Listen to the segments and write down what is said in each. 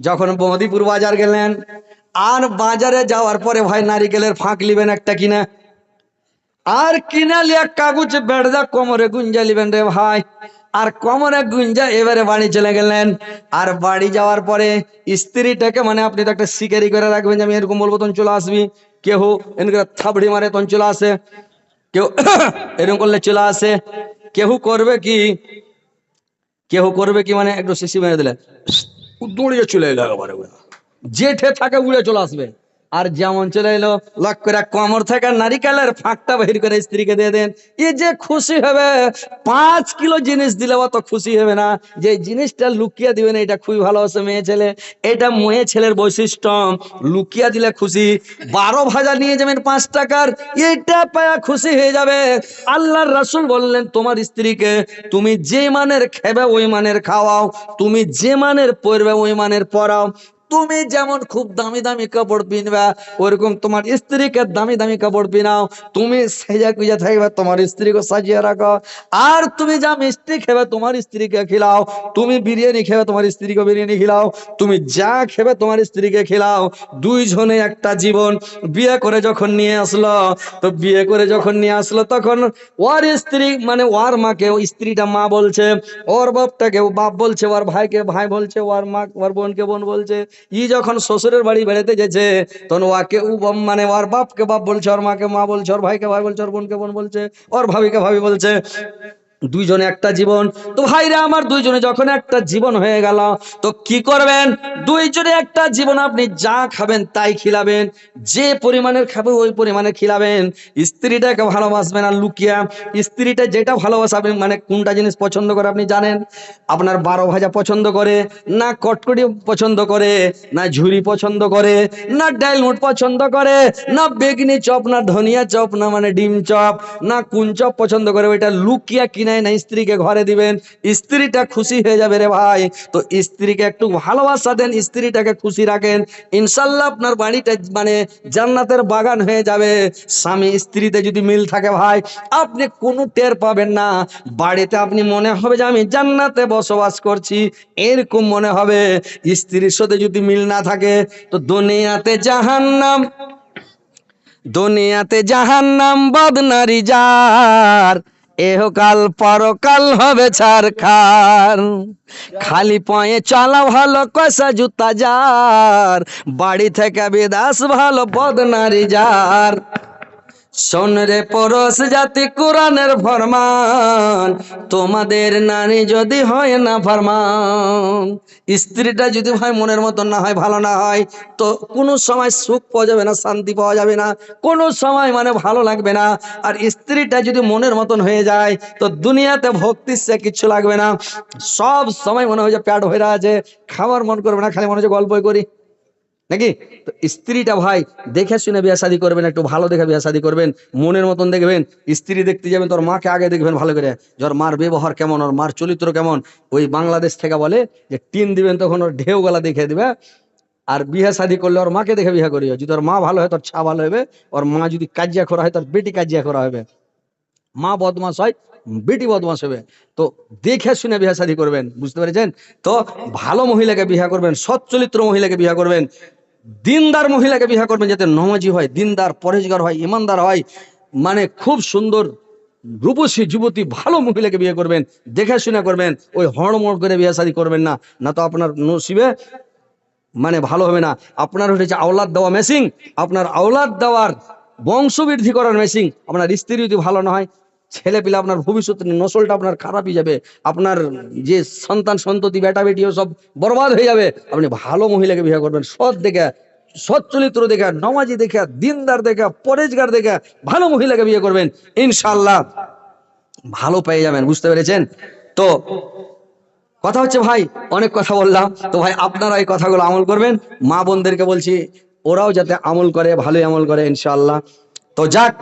যখন মদিপুর বাজার গেলেন, আর বাজারে যাওয়ার পরে ভাই নারিকেলের ফাঁক লিবেন একটা কিনা। আর কিনা লিয়া কাগজ বেড়দা কোমরে গুঞ্জা লিবেন রে ভাই। আর কোমরে গুঞ্জা এবারে বাড়ি চলে গেলেন। আর বাড়ি যাওয়ার পরে স্ত্রীটাকে মানে আপনি তো একটা শিকারি করে রাখবেন যে আমি এরকম বলব তখন চলে আসবি। কেউ এনকে থাবড়ি মারে তখন চলে আসে। কেউ এরকম করলে চলে আসে। কেউ করবে কি? কেউ করবে কি মানে একটু শিশি মেরে দিলে। দৌড়িয়ে চলে এলো একেবারে। যে জেঠে থাকে উড়ে চলে আসবে। আর যেমন চলে এলো, লক করে কমর থেকে নারিকেলের ফাঁকটা বাহির করে স্ত্রীকে দিয়ে দেন। এ যে খুশি হবে, পাঁচ কিলো জিনিস দিলে অত খুশি হবে না। যে জিনিসটা লুকিয়ে দিবেন এটা খুবই ভালোবাসে মেয়ে ছেলে। এটা মেয়ে ছেলের বৈশিষ্ট্য। লুকিয়ে দিলে খুশি। বারো ভাজা নিয়ে যাবেন পাঁচ টাকার, এটা পায়া খুশি হয়ে যাবে। আল্লাহর রাসূল বললেন, তোমার স্ত্রীকে তুমি যে মানের খেবে, ওই মানের খাওয়াও। তুমি যে মানের পরবে, ওই মানের পরাও। তুমি যেমন খুব দামি দামি কাপড় পিনবা, ওরকম তোমার স্ত্রীকে দামি দামি কাপড় পিনাও। তুমি সেজা কুজা থাকবে, তোমার স্ত্রীকে সাজিয়ে রাখো। আর তুমি যা মিষ্টি খেবে, তোমার স্ত্রীকে খিলাও। তুমি বিরিয়ানি খেবে, তোমার স্ত্রীকে বিরিয়ানি খিলাও। তুমি যা খেবে, তোমার স্ত্রীকে খিলাও। দুইজনে একটা জীবন বিয়ে করে যখন নিয়ে আসলো, তো বিয়ে করে যখন নিয়ে আসলো, তখন ওর স্ত্রী মানে ওর মাকে স্ত্রীটা মা বলছে, ওর বাপটাকে বাপ বলছে, ওর ভাইকে, ভাই বলছে, ওর মা, ওর বোনকে, বোন বলছে ই যখন শ্বশুরের বাড়ি বেড়াতে গেছে, তখন ওয়াকে উ মানে ওর বাপকে বাপ বলছে, ওর মাকে মা বলছে, ওর ভাইকে ভাই বলছে, ওর বোনকে বোন বলছে, ওর ভাবিকে ভাবি বলছে। দুইজনে একটা জীবন। তো ভাইরা আমার দুইজনে যখন একটা জীবন হয়ে গেল, তো কি করবেন? দুইজনে একটা জীবন আপনি যা খাবেন তাই খিলাবেন। যে পরিমাণের খাবে ওই পরিমাণে খিলাবেন। স্ত্রীটাকে ভালোবাসবেন আর লুকিয়া। স্ত্রীটা যেটা ভালোবাসাবেন মানে কোনটা জিনিস পছন্দ করে আপনি জানেন? আপনার বারো ভাজা পছন্দ করে, না কটকটি পছন্দ করে, না ঝুরি পছন্দ করে, না ডাইলমুট পছন্দ করে, না বেগনি চপ, না ধনিয়া চপ, না মানে ডিম চপ, না কোন চপ পছন্দ করে, ওইটা লুকিয়া কিনায় না, স্ত্রীকে ঘরে দিবেন, স্ত্রীটা খুশি হয়ে যাবে রে ভাই। তো স্ত্রীকে একটু ভালোবাসা দেন, স্ত্রীটাকে খুশি রাখেন। ইনশাল্লাহ আপনার বাড়িটা মানে জান্নাতের বাগান হয়ে যাবে। স্বামী স্ত্রীতে যদি মিল থাকে ভাই, আপনি কোনো টের পাবেন না। বাড়িতে আপনি মনে হবে যে আমি জান্নাতে বসবাস করছি, এরকম মনে হবে। স্ত্রীর সাথে যদি মিল না থাকে, তো দুনিয়াতে জাহান্নাম দুনিয়াতে জাহান্নাম, বদনারি যার এহকাল পরকাল হবে ছারখার খালি পয়ে চলা ভালো কষা জুতা যার। বাড়ি থেকে বিদাস ভালো পদ নারী যার। শোন রে পরশ জাতি কোরআনের ফরমান, তোমাদের নারী যদি হয় না ফরমান, স্ত্রীটা যদি ভাই মনের মতন না হয়, ভালো না হয়, তো কোনো সময় সুখ পাওয়া যাবে না, শান্তি পাওয়া যাবে না, কোনো সময় মানে ভালো লাগবে না। আর স্ত্রীটা যদি মনের মতন হয়ে যায়, তো দুনিয়াতে ভক্তি সে কিচ্ছু লাগবে না। সব সময় মনে হয় যে প্যাট হয়ে আছে খাবার মন করবে না, খালি মনে হচ্ছে গল্পই করি। নাকি? তো স্ত্রীটা ভাই, দেখে শুনে বিয়ে শাদী করবেন, একটু ভালো দেখে বিয়ে শাদী করবেন, মনের মতন দেখবেন, স্ত্রী দেখতে যাবেন, তোর মাকে আগে দেখবেন ভালো করে। যে ওর মার ব্যবহার কেমন, ওর মার চরিত্র কেমন? ওই বাংলাদেশ থেকে বলে যে, টিন দিবেন তখন ওর ঢেউ গলা দেখে দিবে। আর বিয়ে শাদী করলে ওর মাকে দেখে বিয়ে করিও। যদি ওর মা ভালো হয়, তোর ছা ভালো হবে। ওর মা যদি কাজিয়া করা হয়, তোর বেটি কাজিয়া করা হবে। মা বদমাস হয়, বেটি বদমাস হবে। তো দেখে শুনে বিয়ে শাদী করবেন, বুঝতে পেরেছেন? তো ভালো মহিলাকে বিয়ে করবেন সৎ চরিত্র মহিলাকে বিয়ে করবেন। দিনদার মহিলাকে বিয়ে করবেন যাতে নমাজি হয়, দিনদার পরেজগার হয়, ইমানদার হয় মানে খুব সুন্দর রূপসী যুবতী ভালো মহিলাকে বিয়ে করবেন দেখে শুনে করবেন, ওই হড়মড় করে বিয়ে শাদী করবেন না না তো আপনার নসিবে মানে ভালো হবে না। আপনার হচ্ছে আওলাদ দেওয়া মেশিন আপনার আওলাদ দেওয়ার বংশবৃদ্ধি করার মেশিন আপনার স্ত্রী যদি ভালো না হয় ছেলে পিলে আপনার ভবিষ্যৎ নসলটা আপনার খারাপই যাবে। আপনার যে সন্তান, সন্ততি, বেটা, বেটিও সব বরবাদ হয়ে যাবে। আপনি ভালো মহিলাকে বিয়ে করবেন, সৎ দেখে, সৎ চরিত্র দেখে, নমাজি দেখে, দিনদার দেখে, পরেজগার দেখে ভালো মহিলাকে বিয়ে করবেন। ইনশাল্লাহ ভালো পেয়ে যাবেন, বুঝতে পেরেছেন? তো কথা হচ্ছে ভাই, অনেক কথা বললাম। তো ভাই, আপনারা এই কথাগুলো আমল করবেন। মা বোনদেরকে বলছি, ওরাও যাতে আমল করে, ভালোই আমল করে ইনশাল্লাহ তো যাক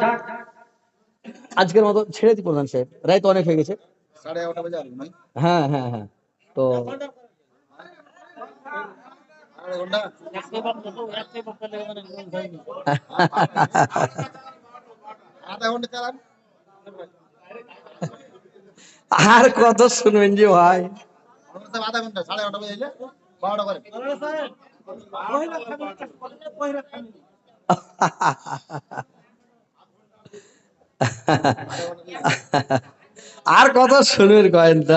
আজকের মতো ছেড়ে দি প্রধান সাহেব। রায় তো অনেক হয়ে গেছে। সাড়ে এগারোটা বাজে আসব হ্যাঁ হ্যাঁ হ্যাঁ। তো আধা ঘণ্টা আর কত শুনবেন যে ভাই? আধা ঘণ্টা সাড়ে এগারোটা বাজে বারোটা করে আর কত শুনুন কয়েন তো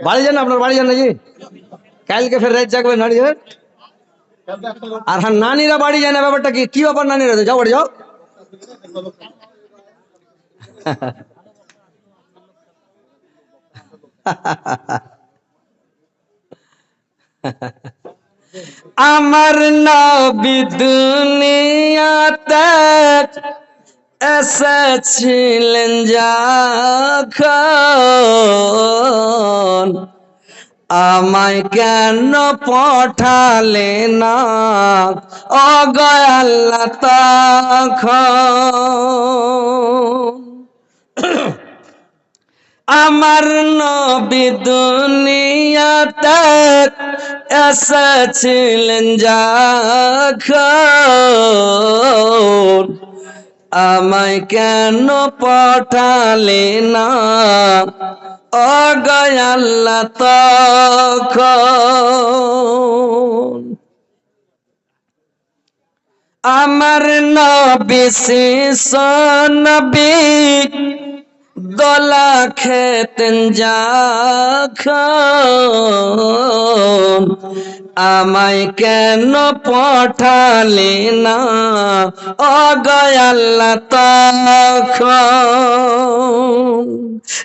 বাড়ি যান আপনার, বাড়ি যান নাকি? কালকে ফের রাত জাগবেন যাবেন আর হ্যাঁ নানিরা বাড়ি যায় না, ব্যাপারটা কি? কি ব্যাপার নানিরা? যাও বাড়ি, যাও। আমার নবী দুনিয়াতে এসেছিলেন যখন। আমায় কেন পঠালে না? অগয়াল্লা তখন আমার নবী দুনিয়াতে এসেছিলেন যখন। আমায় কেন পঠালে না? অগয়াল্লা তখন। আমার নবী শিষ নবী দোলা খেতেন যখন আমায় কেন পঠালে না? অগয়াল্লা তখন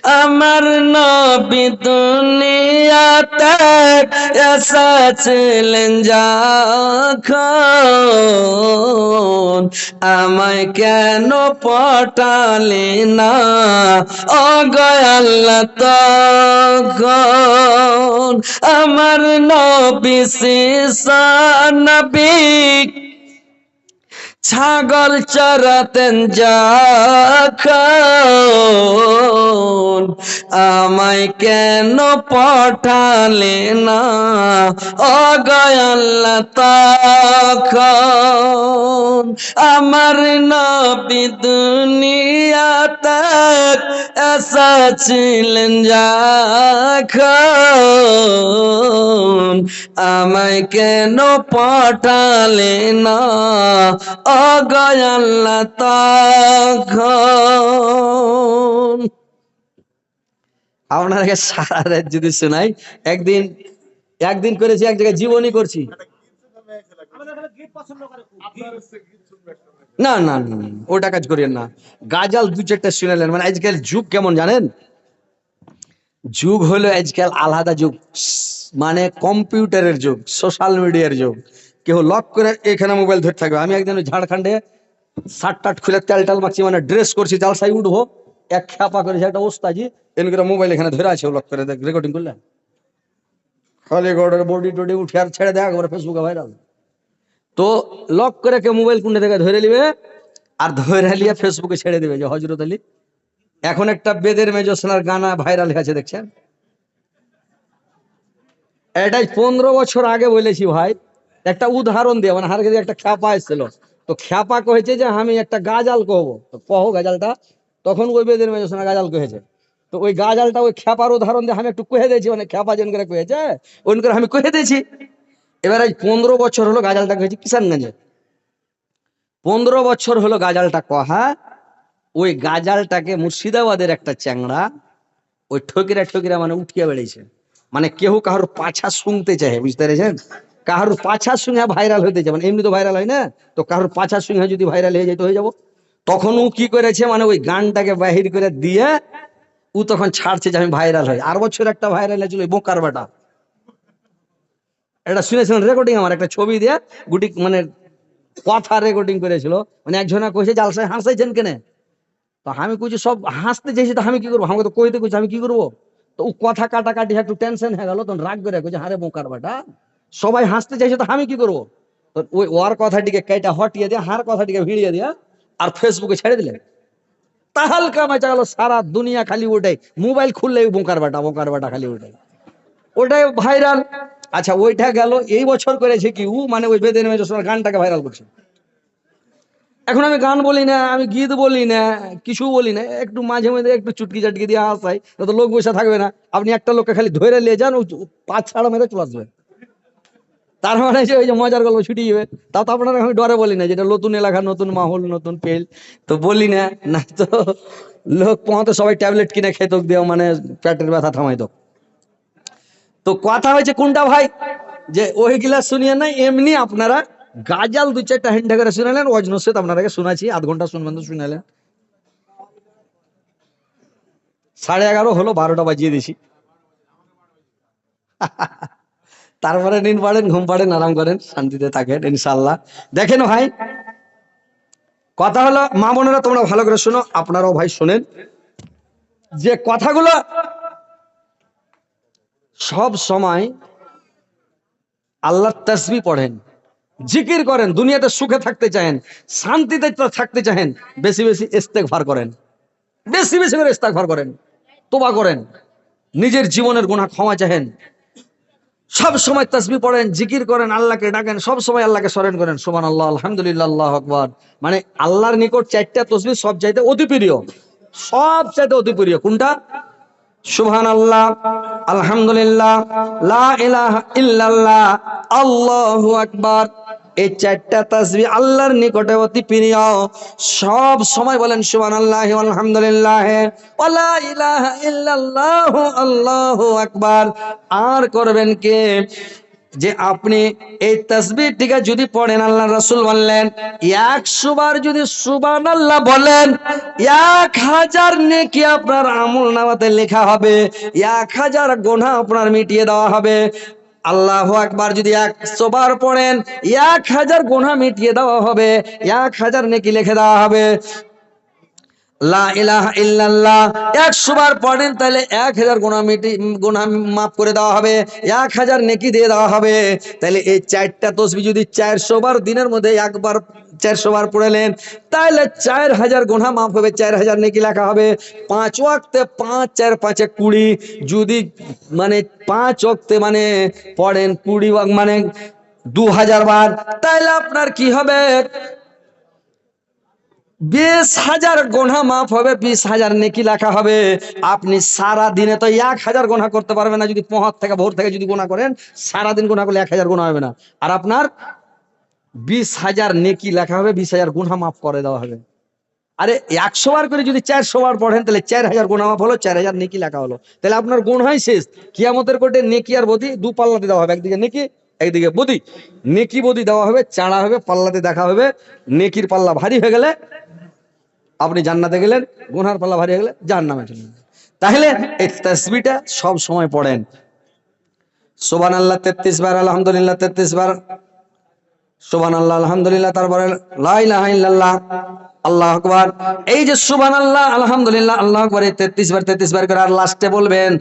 আমার নবী এসেছিলেন যখন। আমায় কেন পটালে না? অগয়াল্লা তখন আমার নবী শিষ নবী ছাগল চরাতেন যখন আমায় কেন পঠালে না? অগয়াল্লা তখন আমার নবী দুনিয়াতে এসেছিলেন যখন আমায় কেন পটালে না? অগয়াল্লা তখন। সারা রাত যদি শোনাই একদিন একদিন করেছি এক জায়গায় জীবনী করছি। না না না, ওটা কাজ করিয়েন না। গাজাল দু চারটা শুনালেন মানে আজকাল যুগ কেমন জানেন? যুগ হলো আজকাল আলাদা যুগ মানে কম্পিউটারের যুগ সোশ্যাল মিডিয়ার যুগ। কেউ লক করে এখানে মোবাইল ধরে থাকবে। আমি একদিন ঝাড়খণ্ডে শার্ট টাট খুলে তেল টাল মাখছি মানে ড্রেস করছি জালসাই উঠবো, এক খ্যাপা করেছে একটা ওস্তাজি এন করে মোবাইল এখানে ধরে আছে লক করে দেখ রেকর্ডিং করলে। খালি গড়ের বডি টডি উঠে আর ছেড়ে দেখ একবার ফেসবুকে ভাইরাল তো লক করে কে মোবাইল কুন্ডে থেকে ধরে নিবে, আর ধরে নিয়ে ফেসবুকে ছেড়ে দিবে, যে হজরত আলী। এখন একটা বেদের মেজোসনার গানা ভাইরাল হয়েছে দেখছেন? এটাই পনেরো বছর আগে বলেছি ভাই একটা উদাহরণ দিয়ে মানে হার কাছে একটা খ্যাপা এসেছিল। তো খ্যাপা কহেছে যে, আমি একটা গাজাল কহবো। তো কহো গাজালটা। তখন ওই বেদের মেজোসনা গাজাল কহেছে। তো ওই গাজালটা ওই খ্যাপার উদাহরণ দিয়ে আমি একটু কহে দিয়েছি মানে খ্যাপা যেন করে কহেছে ওই করে আমি কহে দিয়েছি। এবার আজ পনেরো বছর হলো গাজালটা কহেছি কিষানগঞ্জে। পনেরো বছর হলো গাজালটা কহা, ওই গাজালটাকে মুর্শিদাবাদের একটা চ্যাংড়া, ওই ঠকিরা ঠকিরা মানে উঠিয়া বেড়েছে মানে কেউ কারোর পাছা শুনতে চায় বুঝতে পেরেছেন? কারোর পাছা শুনে ভাইরাল হইতে চায় মানে এমনি তো ভাইরাল হয় না? তো কারোর পাছা শুনে যদি ভাইরাল হয়ে যেত হয়ে যাব। তখন ও কি করেছে? মানে ওই গানটাকে বাহির করে দিয়ে ও তখন ছাড়ছে যে আমি ভাইরাল হই। আর বছর একটা ভাইরাল হয়েছিল ওই বোকার বাটা। এটা শুনেছিলেন? রেকর্ডিং আমার একটা ছবি দিয়ে গুটি মানে কথা রেকর্ডিং করেছিল। মানে একজনা কইছে, জালসায় হাসাইছেন কেনে? তো আমি কইছি, সব হাসতে চাইছি তো আমি কি করব? আমাকে তো কইতে কইছি, আমি কি করব? তো ও কথা কাটাকাটি একটু টেনশন হয়ে গেল, তখন রাগ করে কইছে হারে বোকার বাটা সবাই হাসতে চাইছে, তো আমি কি করব? ওই ওর কথাটিকে কেটা হটিয়ে দিয়ে, হার কথাটিকে ভিড়িয়ে দিয়ে আর ফেসবুকে ছেড়ে দিলেন। তাহালকা মাচা গেল সারা দুনিয়া খালি ওটাই মোবাইল খুললে বোকার বাটা বোকার বাটা খালি ওটাই ওটাই ভাইরাল। আচ্ছা ওইটা গেল, এই বছর করেছে কি ও মানে ওই বেদের মেজর গানটাকে ভাইরাল করছে। এখন আমি গান বলি না, আমি গীত বলি না, কিছু বলি না, একটু মাঝে মাঝে একটু চুটকি চাটকি দিয়ে হাসাই তো লোক বসে থাকবে না, আপনি একটা লোককে খালি ধরে নিয়ে যান পাঁচ ছাড়া মেরে চলে আসবে। তার মানে যে ওই যে মজার গল্প ছুটি যাবে তা তো আপনারা আমি ডরে বলি না যেটা নতুন এলাকা, নতুন মাহল, নতুন পেল তো বলি না না তো লোক পৌঁতে সবাই ট্যাবলেট কিনে খেত দেও মানে পেটের ব্যথা থামাই তো কথা হয়েছে কোনটা ভাই? যে ওই গিলা শুনিয়ে না এমনি আপনারা গাজাল দু চারটা হেন্ডা করে শুনালেন ওয়াজ নসেদ আপনারাকে শোনাচ্ছি আধ ঘণ্টা শুনবেন তো শুনালেন সাড়ে এগারো হলো, বারোটা বাজিয়ে দিছি। তারপরে নিন পাড়েন, ঘুম পাড়েন, আরাম করেন, শান্তিতে থাকেন ইনশাল্লাহ দেখেন ভাই, কথা হলো, মা বোনেরা তোমরা ভালো করে শোনো, আপনারাও ভাই শোনেন। যে কথাগুলো সব সময় আল্লাহর তসবি পড়েন, জিকির করেন, দুনিয়াতে সুখে থাকতে চাহেন, শান্তিতে থাকতে চাহেন, বেশি বেশি ইস্তেগফার করেন। বেশি বেশি করে ইস্তেগফার করেন, তোবা করেন, নিজের জীবনের গুণা ক্ষমা চাহেন সব সময় তসবি পড়েন, জিকির করেন, আল্লাহকে ডাকেন, সব সময় আল্লাহকে স্মরণ করেন। সুমান আল্লাহ আলহামদুলিল্লাহ, আল্লাহ আকবর। মানে আল্লাহর নিকট চারটা তসবি সব চাইতে অতি প্রিয়। সব চাইতে অতি প্রিয়। কোনটা? সুহান আল্লাহ আলহামদুলিল্লাহ, লা আকবার। এই চারটা তাসবি আল্লাহর নিকটে অতি প্রিয়। সব সময় বলেন, সুবহানাল্লাহ আলহামদুলিল্লাহ ওয়ালা ইলাহা ইল্লাল্লাহ, আল্লাহু আকবার। আর করবেন কে? যে আপনি এই তসবিরটিকে যদি পড়েন আল্লাহ রসুল বললেন, একশো বার যদি সুবান আল্লাহ বলেন, এক হাজার নেকি আপনার আমল নামাতে লেখা হবে, এক হাজার গোনা আপনার মিটিয়ে দেওয়া হবে। আল্লাহ একবার যদি এক বার পড়েন, এক হাজার গোনা মিটিয়ে দেওয়া হবে, এক হাজার নেকি লিখে দেওয়া হবে। একশো বার পড়েন, তাহলে এক হাজার গুণা মিটি মাফ করে দেওয়া হবে। এক হাজার নেকি দিয়ে দেওয়া হবে। তাহলে এই চারটা যদি চারশো বার দিনের মধ্যে একবার চারশো বার তাহলে চার হাজার গুণা মাফ হবে, চার হাজার নেকি লেখা হবে। পাঁচ পাঁচ, চার পাঁচে কুড়ি। যদি মানে পাঁচ ওয়াক্তে মানে পড়েন কুড়ি মানে দু হাজার বার, তাহলে আপনার কি হবে? বিশ হাজার গোনা মাফ হবে, বিশ হাজার নেকি লেখা হবে। আপনি সারা দিনে তো এক হাজার গোনা করতে পারবেন না, যদি পহর থেকে ভোর থেকে যদি গোনা করেন সারা দিন গোনা করলে এক হাজার গোনা হবে না। আর আপনার বিশ হাজার নেকি লেখা হবে, বিশ হাজার গুণা মাফ করে দেওয়া হবে। আরে, একশো বার করে যদি চারশো বার পড়েন, তাহলে চার হাজার গুণা মাফ হলো, চার হাজার নেকি লেখা হলো। তাহলে আপনার গুণ হয় শেষ। কিয়ামতের কোটে নেকি আর বদি দু পাল্লাতে দেওয়া হবে। একদিকে নেকি, একদিকে বদি। নেকি বদি দেওয়া হবে, চাড়া হবে, পাল্লাতে দেখা হবে। নেকির পাল্লা ভারী হয়ে গেলে আপনি জান্নাতে গেলেন গুনার পাল্লা ভারিয়ে গেলেন গেলে জাহান্নামে চলে যাবেন। তাহলে এই তসবিটা সব সময় পড়েন। সোবান আল্লাহ তেত্রিশ বার, আলহামদুলিল্লাহ, তেত্রিশ বার। সোবান আল্লাহ আলহামদুলিল্লাহ, তারপরে লা ইলাহা ইল্লাল্লাহ। আল্লাহ আকবার। এই যে সুবান আল্লাহ আলহামদুলিল্লাহ, আল্লাহ আকবার তেত্রিশ বার তেত্রিশ বার করে আর লাস্টে বলবেন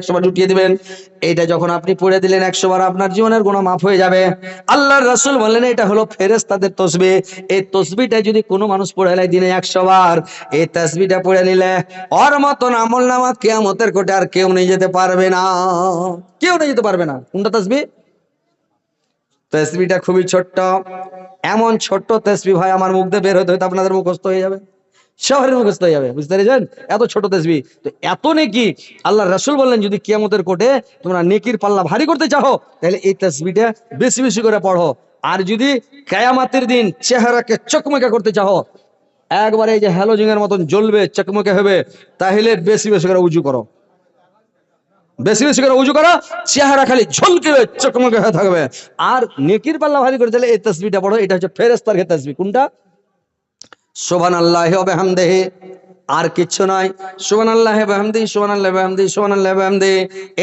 100 বার উঠিয়ে দিবেন। এইটা যখন আপনি পড়ে দিলেন 100 বার, আপনার জীবনের গুনাহ মাফ হয়ে যাবে। আল্লাহর রাসূল বললেন, এটা হলো ফেরেশতাদের তাসবিহ এই তাসবিহটা যদি কোনো মানুষ পড়ে নেয় দিনে 100 বার, এই তাসবিহটা পড়ে নিলে ওর মতন আমলনামা কিয়ামতের কোটে আর কেউ নিয়ে যেতে পারবে না। কেউ নিয়ে যেতে পারবে না। কোনটা তাসবিহ তসবিটা খুবই ছোট্ট। এমন ছোট্ট তসবি ভাই আমার মুখ দিয়ে বের হতে হয়তো আপনাদের মুখস্থ হয়ে যাবে। শহরের মুখস্থ হয়ে যাবে, বুঝতে পেরেছেন? এত ছোট তসবি। তো এত নেকি আল্লাহ রাসূল বললেন, যদি কিয়ামতের কোটে তোমরা নেকির পাল্লা ভারী করতে চাও, তাহলে এই তসবিটা বেশি বেশি করে পড়ো। আর যদি কায়ামাতের দিন চেহারাকে চকমকে করতে চাও, একবারে এই যে হ্যালোজিং এর মতন জ্বলবে, চকমকে হবে, তাহলে বেশি বেশি করে উজু করো। বেশি বেশি করে উজু করা, চেহারা খালি ঝলকিবে চকমকে হয়ে থাকবে। আর নেকির পাল্লা ভারী করে দিলে এই তসবিটা পড়ো, এটা হচ্ছে ফেরেস্তার তসবি কোনটা? সোভান আল্লাহ হামদেহে আর কিচ্ছু নয়। সোবান আল্লাহ হামদি সোবান আল্লাহ হামদি সোবান আল্লাহ হামদি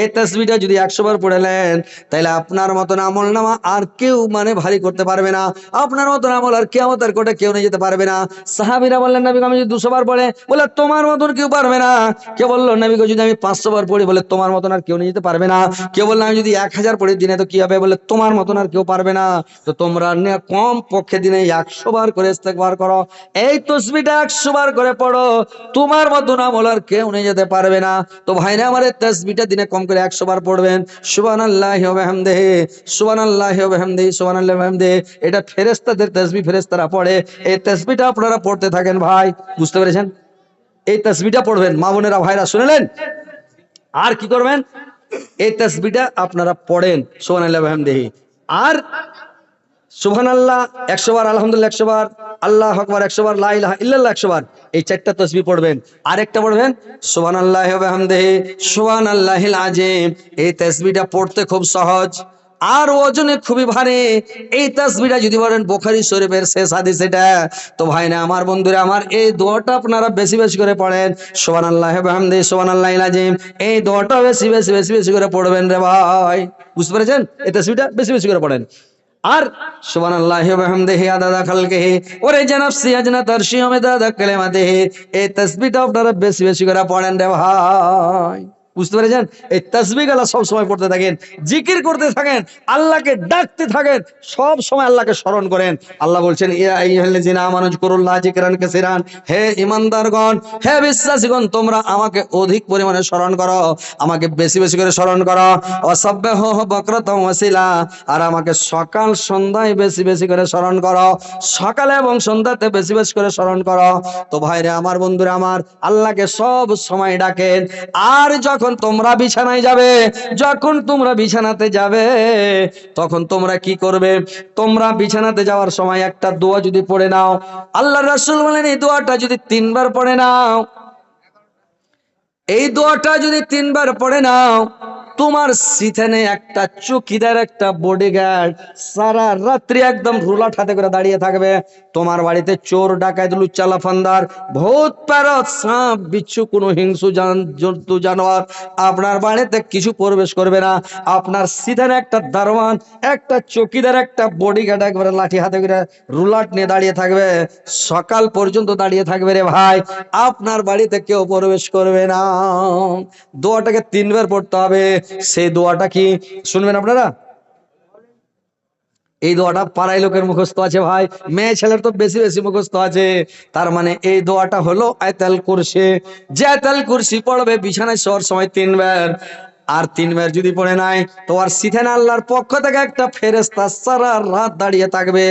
এই তসবিটা যদি একশো বার পড়েলেন তাহলে আপনার মতন আমল নামা আর কেউ মানে ভারী করতে পারবে না। আপনার মতন আমল আর কেউ তার কোটে কেউ নিয়ে যেতে পারবে না। সাহাবিরা বললেন, নবী আমি যদি দুশো বার পড়ে, বলে তোমার মতন কেউ পারবে না। কেউ বলল, নবী যদি আমি পাঁচশো বার পড়ি, বলে তোমার মতন আর কেউ নিয়ে যেতে পারবে না। কেউ বলল, আমি যদি এক হাজার পড়ি দিনে, তো কি হবে? বলে, তোমার মতন আর কেউ পারবে না। তো তোমরা কম পক্ষে দিনে একশো বার করে ইস্তেগফার করো। এই তসবিটা একশো বার করে পড়ো। তোমার মতো নাম আর কেউ নিয়ে যেতে পারবে না। তো ভাইরা আমার এই তসবিটা দিনে কম করে একশো বার পড়বেন। সুবান আল্লাহ হামদেহে সুবান আল্লাহ সুবান আল্লাহ হামদে এটা ফেরেস্তাদের তসবি ফেরেস্তারা পড়ে। এই তসবিটা আপনারা পড়তে থাকেন ভাই, বুঝতে পেরেছেন? এই তসবিটা পড়বেন, মা বোনেরা, ভাইরা শুনলেন আর কি করবেন? এই তসবিটা আপনারা পড়েন সুবান আল্লাহ হামদেহি আর সুবহান আল্লাহ একশো বার আলহামদুলিল্লাহ একশো বার আল্লাহ আকবার একশো বার লা ইলাহা ইল্লাল্লাহ একশো বার এই চারটা তসবি পড়বেন। আরেকটা পড়বেন সুবহান আল্লাহ আল্লাহিল আজিম এই তসবিটা পড়তে খুব সহজ। আর ওজনে খুবই ভারী। এই তাসবিটা যদি বলেন বোখারি শরীফের শেষ হাদিস এটা তো ভাই না, আমার বন্ধুরা, আমার এই দোয়াটা আপনারা বেশি বেশি করে পড়েন। সোহান আল্লাহ হামদে সোহান আল্লাহ আজিম এই দোয়াটা বেশি বেশি বেশি বেশি করে পড়বেন রে ভাই। বুঝতে পেরেছেন? এই তাসবিটা বেশি বেশি করে পড়েন। আর সুবহানাল্লাহি ওয়া বেশি বেশি করে পড়েন রে ভাই। বুঝতে পেরেছেন? এই তাসবিহ গালা সব সময় পড়তে থাকেন, জিকির করতে থাকেন, আল্লাহকে ডাকতে থাকেন, সব সময় আল্লাহকে স্মরণ করেন। আল্লাহ বলছেন হে ঈমানদারগণ, হে বিশ্বাসীগণ, তোমরা আমাকে অধিক পরিমাণে স্মরণ করো, আমাকে বেশি বেশি করে স্মরণ করো। অসাব্বাহ বক্রতম ওয়াসিলা আর আমাকে সকাল সন্ধ্যায় বেশি বেশি করে স্মরণ করো, সকালে এবং সন্ধ্যাতে বেশি বেশি করে স্মরণ করো। তো ভাইরে, আমার বন্ধুরা, আমার আল্লাহকে সব সময় ডাকেন, আর যখন তোমরা বিছানায় যাবে, যখন তোমরা বিছানাতে যাবে, তখন তোমরা কি করবে? তোমরা বিছানাতে যাওয়ার সময় একটা দোয়া যদি পড়ে নাও। আল্লাহ রাসুল বলেন, এই দোয়াটা যদি তিনবার পড়ে নাও। এই দোয়াটা যদি তিনবার পড়ে নাও তোমার সিথেনে একটা চকিদার, একটা বডিগার্ড সারা রাত্রি একদম রুলাট হাতে করে দাঁড়িয়ে থাকবে। তোমার বাড়িতে চোর, ডাকাত, লুচ্চা, লাফান্দার, ভূত প্যারত সাপ, বিচ্ছু, কোনো হিংসু, জান- জন্তু, জানোয়ার আপনার বাড়িতে কিছু প্রবেশ করবে না। আপনার সিধানে একটা দারোয়ান, একটা চকিদার, একটা বডিগার্ড একবারে লাঠি হাতে করে রুলাট নিয়ে দাঁড়িয়ে থাকবে। সকাল পর্যন্ত দাঁড়িয়ে থাকবে রে ভাই, আপনার বাড়িতে কেউ প্রবেশ করবে না। দোয়াটাকে তিনবার পড়তে হবে। সেই দোয়াটা কি শুনবেন আপনারা? এই দোয়াটা পাড়ায় লোকের মুখস্থ আছে ভাই, মেয়ে ছেলের তো বেশি বেশি মুখস্থ আছে। তার মানে এই দোয়াটা হলো আয়তাল কুরসি। যে আয়তাল কুরসি পড়বে, বিছানায় শোয়ার সময় তিনবার আর তিনবার যদি পড়ে নাই, তো আর সিথেন আল্লাহর পক্ষ থেকে একটা ফেরেস্তা সারা রাত দাঁড়িয়ে থাকবে।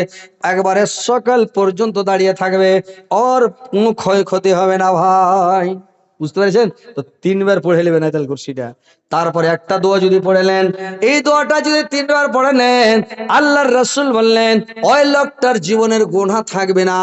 একবারে সকাল পর্যন্ত দাঁড়িয়ে থাকবে। ওর কোনো ক্ষয়ক্ষতি হবে না ভাই। বুঝতে পেরেছেন? তো তিনবার পড়ে নেবেন আয়তাল কুরসিটা। তারপরে একটা দোয়া যদি পড়ে নেন, এই দোয়াটা যদি তিনবার পড়ে নেন, আল্লাহর রসুল বললেন, ওই লোকটার জীবনের গুণা থাকবে না।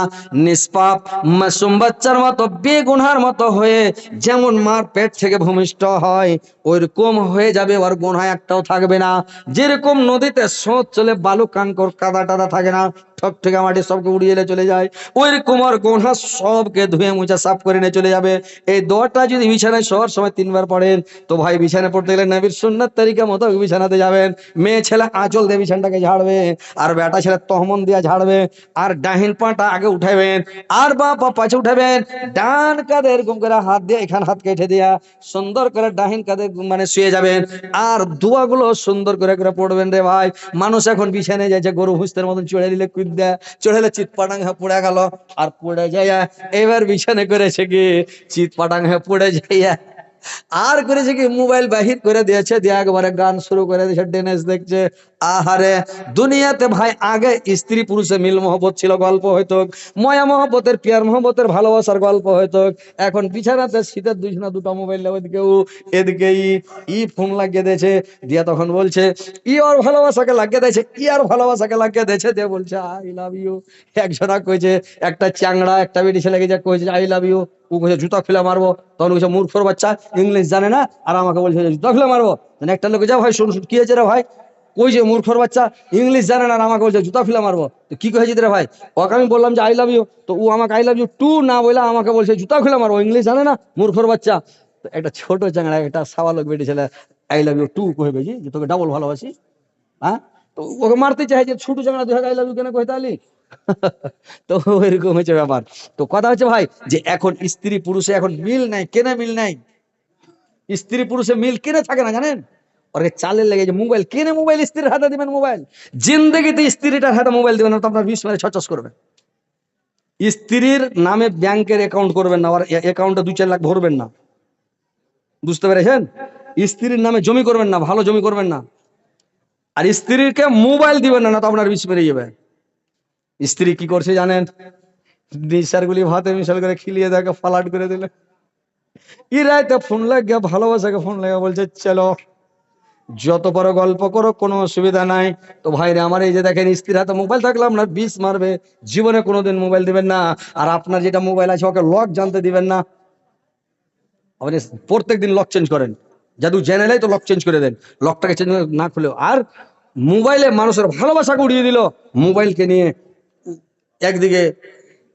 নিষ্পাপ, মাসুম বাচ্চার মতো, বেগুনার মতো হয়ে যেমন মার পেট থেকে ভূমিষ্ঠ হয়, ওইরকম হয়ে যাবে, ওর গুণা একটাও থাকবে না। যেরকম নদীতে স্রোত চলে বালু কাঙ্কর কাদা টাদা থাকে না ঠক ঠেকা মাটি সবকে উড়িয়ে এলে চলে যায়। ওই ওর গোনা সবকে ধুয়ে মুছে সাফ করে নিয়ে চলে যাবে। এই দোয়াটা যদি বিছানায় শোয়ার সময় তিনবার পড়েন, তো ভাই বিছানায় পড়তে গেলে নবীর সুন্নাত তরিকা মতো বিছানাতে যাবেন। মেয়ে ছেলে আঁচল দিয়ে বিছানাটাকে ঝাড়বে, আর বেটা ছেলে তহমন দিয়া ঝাড়বে, আর ডাহিন পাটা আগে উঠাবেন আর বা পা পাশে উঠাবেন ডান কাঁধে এরকম করে হাত দিয়ে এখান হাত কেটে দিয়া সুন্দর করে ডাহিন কাঁধে মানে শুয়ে যাবেন। আর দোয়াগুলো সুন্দর করে করে পড়বেন রে ভাই। মানুষ এখন বিছানায় যাচ্ছে, গরু হুস্তের মতন চড়ে দিলে কুদ দেয় চিত পাটাং হয়ে পড়ে গেল, আর পড়ে যাইয়া এবার বিছানে করেছে কি? চিত পাটাং হে পড়ে যাইয়া। আর করেছে কি? মোবাইল বাহির করে দিয়েছে। দিয়ে একবারে গান শুরু করে দিয়েছে। ডেনেস দেখছে, আহারে! দুনিয়াতে ভাই আগে স্ত্রী পুরুষে মিল মহব্বত ছিল, গল্প হইতো। ময়া মহব্বতের পিয়ার মহব্বতের, ভালোবাসার গল্প হইতো। এখন বিছানাতে শীতের দুই না দুটো মোবাইল ওইদিকে ও এদিকে ই ই ফোন লাগিয়ে দিয়েছে। দিয়া তখন বলছে ই ওর ভালোবাসাকে লাগিয়ে দিয়েছে ই আর ভালোবাসাকে লাগিয়ে দিয়েছে। দিয়ে বলছে আই লাভ ইউ একজনা কইছে, একটা চ্যাংড়া, একটা বেটি ছেলেকে যে কইছে আই লাভ ইউ ও জুতা খুলে মারবো। তখন কইছে মূর্খর বাচ্চা, ইংলিশ জানে না? আর আমাকে বলছে, জুতা খুলে মারবো? একটা লোক যা ভাই, শুন কি হয়েছে রে ভাই? ওই যে মূর্খর বাচ্চা, ইংলিশ জানে না, আর আমাকে বলছে, জুতা খুলে মারবো। তো কি কয়েছে রে ভাই? ওকে আমি বললাম যে আই লাভ ইউ তো ও আমাকে আই লাভ ইউ টু না বলে আমাকে বলছে, জুতা খুলে মারবো, ইংলিশ জানে না, মূর্খর বাচ্চা। তো একটা ছোট চাংড়া একটা সাবালক বেটি ছেলে আই লাভ ইউ টু কহবে জি, যে তোকে ডাবল ভালোবাসি হ্যাঁ? তো ওকে মারতে চাই যে ছোট চাংড়া তুই আই লাভ ইউ কেন কইতে আলি তো এরকম হচ্ছে ব্যাপার। তো কথা হচ্ছে ভাই, যে এখন স্ত্রী পুরুষে এখন মিল নাই, কেনে মিল নাই? স্ত্রী পুরুষে মিল কেনে থাকে না জানেন? ওরে চালের লেগে মোবাইল, কেনে মোবাইল স্ত্রীর হাতে দিবেন মোবাইল? জিন্দগিতে স্ত্রীটার হাতে মোবাইল দিবেন তো আপনার বিষ মেরে ছচস করবে। স্ত্রীর নামে ব্যাংকের অ্যাকাউন্ট করবেন না আর অ্যাকাউন্টে দু চার লাখ ভরবেন না। বুঝতে পেরেছেন? স্ত্রীর নামে জমি করবেন না, ভালো জমি করবেন না। আর স্ত্রীকে মোবাইল দিবেন না না তো আপনার বিষ বেরিয়ে যাবে। স্ত্রী কি করছে জানেন? নিঃসারগুলি ভাতে মিশাল করে খিলিয়ে দেখে ফালাট করে দিলে। ই রাইতে ফোন লাগে ভালোবাসাকে ফোন লাগে বলছে, চলো, যত বড় গল্প করো, কোনো অসুবিধা নাই। তো ভাইরে, আমার এই যে দেখেন, স্ত্রীর হাতে মোবাইল থাকলে আপনার বিষ মারবে। জীবনে কোনোদিন মোবাইল দিবেন না। আর আপনার যেটা মোবাইল আছে, ওকে লক জানতে দিবেন না। আপনি প্রত্যেক দিন লক চেঞ্জ করেন। জাদু জেনে নেয় তো লক চেঞ্জ করে দেন। লকটাকে চেঞ্জ না খুলেও। আর মোবাইলে মানুষের ভালোবাসাকে উড়িয়ে দিল। মোবাইলকে নিয়ে একদিকে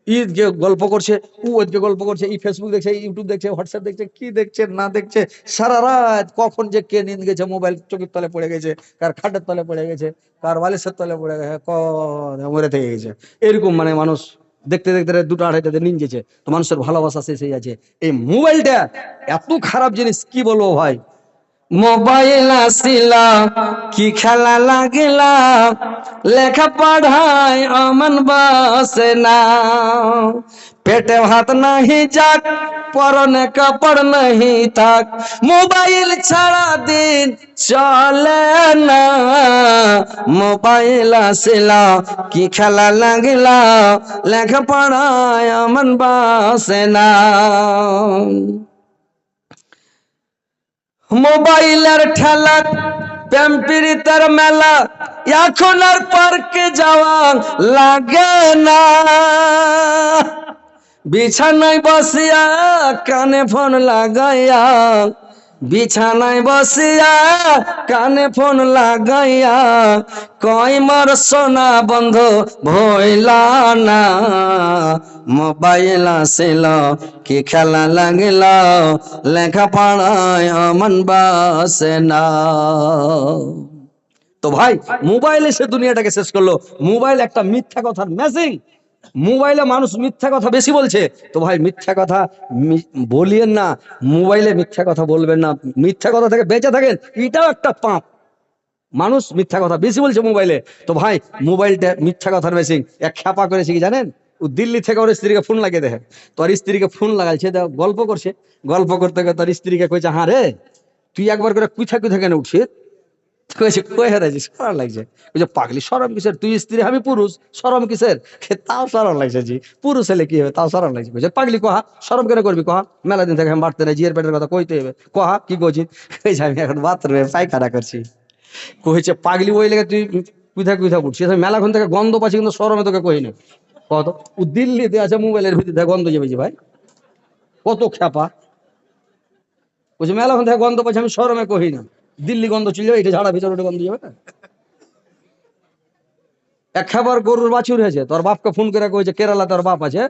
ঈদকে গল্প করছে ও ওদিকে গল্প করছে ই ফেসবুক দেখছে ইউটিউব দেখছে হোয়াটসঅ্যাপ দেখছে, কি দেখছে, না দেখছে, সারা রাত কখন যে কে নিন্দ গেছে, মোবাইল চোখের তলে পড়ে গেছে, কার খাটের তলে পড়ে গেছে, কার বালিশের তলে পড়ে গেছে মরে থেকে গেছে। এরকম মানে মানুষ দেখতে দেখতে দুটো আড়াইটাতে নিন গেছে, তো মানুষের ভালোবাসা শেষে আছে এই মোবাইলটা এত খারাপ জিনিস, কি বলব ভাই? মোবাইল আসিলা, কি খেলা লাগিলা? লেখা পড়াই অমন বাসে না। পেটে ভাত নাহি যাক, পরনে কাপড় নাহি থাক। মোবাইল ছাড়া দিন চলে না। মোবাইল আসিলা, কি খেলা লাগিলা? লেখা পড়াই অমন বাসে না। মোবাইলের ঠেলা প্যাম্পিরিতার মেলা, এখন আর পার্কে যাওয়া লাগে না। বিছানায় বসিয়া কানে ফোন লাগাইয়া, বিছানায় বসিয়া কানে ফোন লাগাইয়া কই মার সোনা বন্ধ ভইলা না। মোবাইল আসিল, কি খেলা লাগিল? লেখা পড়ায় অমন বাসে না। তো ভাই, মোবাইল এসে দুনিয়াটাকে শেষ করল। মোবাইল একটা মিথ্যা কথার মেসিং মোবাইলে মানুষ মিথ্যা কথা বেশি বলছে। তো ভাই, মিথ্যা কথা বলিয়েন না। মোবাইলে মিথ্যা কথা বলবেন না। মিথ্যা কথা থেকে বেঁচে থাকেন, এটাও একটা পাপ। মানুষ মিথ্যা কথা বেশি বলছে মোবাইলে। তো ভাই, মোবাইলটা মিথ্যা কথার মেশিন এক খ্যাপা করেছে কি জানেন? দিল্লি থেকে ওর স্ত্রীকে ফোন লাগিয়ে দেখে। তোর স্ত্রীকে ফোন লাগাইছে গল্প করছে। গল্প করতে করতে তোর স্ত্রীকে কইছে হ্যাঁ রে, তুই একবার করে কুথা কুথা কেন উঠছিস? কয়েছে কয়ে হারাইছে সরম লাগছে। পাগলি, সরম কিসের? তুই স্ত্রী আমি পুরুষ, সরম কিসের? তাও সরম লাগছে জি, পুরুষ হলে কি হবে? তাও সরম লাগছে। বলছে পাগলি, কহা, সরম কেন করবি, কহা? মেলা দিন থেকে আমি বাড়তে নাই, জিয়ের পেটের কথা কইতে হবে। কহা, কি কইছে, আমি এখন বাথরুমে পায়খানা করছি। কইছে, পাগলি, ওই লেগে তুই কুথা কুথা উঠছিস? মেলাক্ষণ থেকে গন্ধ পাচ্ছি, কিন্তু সরমে তোকে কই না কত? দিল্লিতে আছে, মোবাইলের ভিতরে গন্ধ যাবে ভাই। কত খ্যাপা। বলছে মেলাক্ষণ থেকে গন্ধ পাচ্ছি, আমি সরমে কহি না। দিল্লি গন্ধ চলে যাবে, এটা ঝাড়া ভিতরে গন্ধ যাবে না? এক খাবার গরুর বাছুর হয়েছে, তোর বাপকে ফোন করে কইছে, কেরালা তোর বাপ আছে?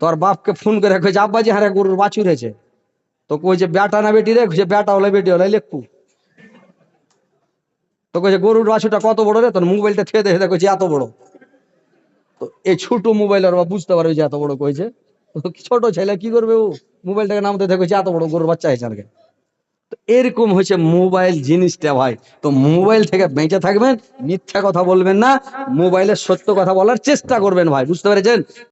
তোর বাপকে ফোন করে কইছে, আব্বাজি, হারে গরুর বাছুর হয়েছে। তো কইছে বেটা না বেটি রে? কইছে বেটা হলে বেটি হলে লেখু তো কইছে, গরুর বাছুরটা কত বড় রে? তোর মোবাইলটা থেয়ে দেখে কইছে, এত বড়। তো এই ছোট মোবাইল আর বুঝতে পারবে যে এত বড় কইছে। ছোট ছেলে কি করবে ও? মোবাইলটাকে নামতে দেখেছে এত বড় গরুর বাচ্চা হয়েছে আরকে তো এরকম হয়েছে মোবাইল জিনিসটা ভাই। তো মোবাইল থেকে বেঁচে থাকবেন, মিথ্যা কথা বলবেন না মোবাইলের সত্য কথা বলার চেষ্টা করবেন ভাই, বুঝতে পেরেছেন?